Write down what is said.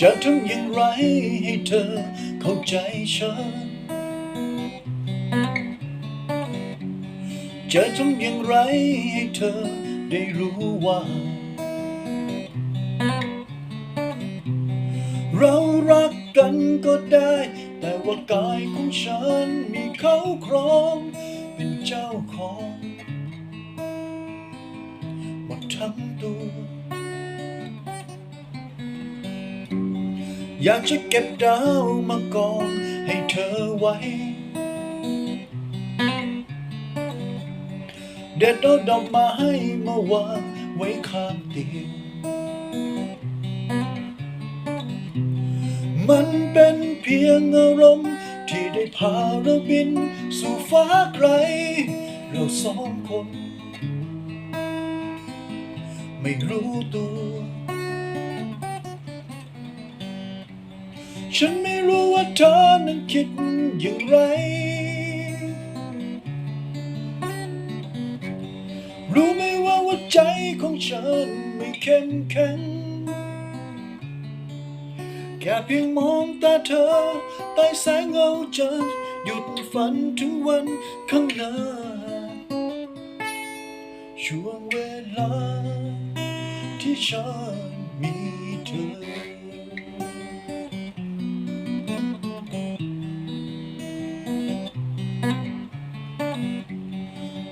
จะทำอย่างไรให้เธอเข้าใจฉัน จะทำอย่างไรให้เธอได้รู้ว่า เรารักกันก็ได้ แต่ว่ากายของฉันมีเขาครองเป็นเจ้าของหมดทั้งตัว อยากจะเก็บดาวมากองให้เธอไว้ เด็ดเอาดอกไม้มาวางไว้ข้างเตียงมันเป็นเพียงอารมณ์ที่ได้พาเราบินสู่ฟ้าไกล เราสองคน ไม่รู้ตัว ฉันไม่รู้ว่าเธอนั้นคิดอย่างไร รู้ไหมว่าหัวใจของฉันไม่เข้มแข็ง แค่เพียงมองตาเธอใต้แสงเงาจันทร์หยุดฝันถึงวันข้างหน้า ช่วงเวลาที่ฉัน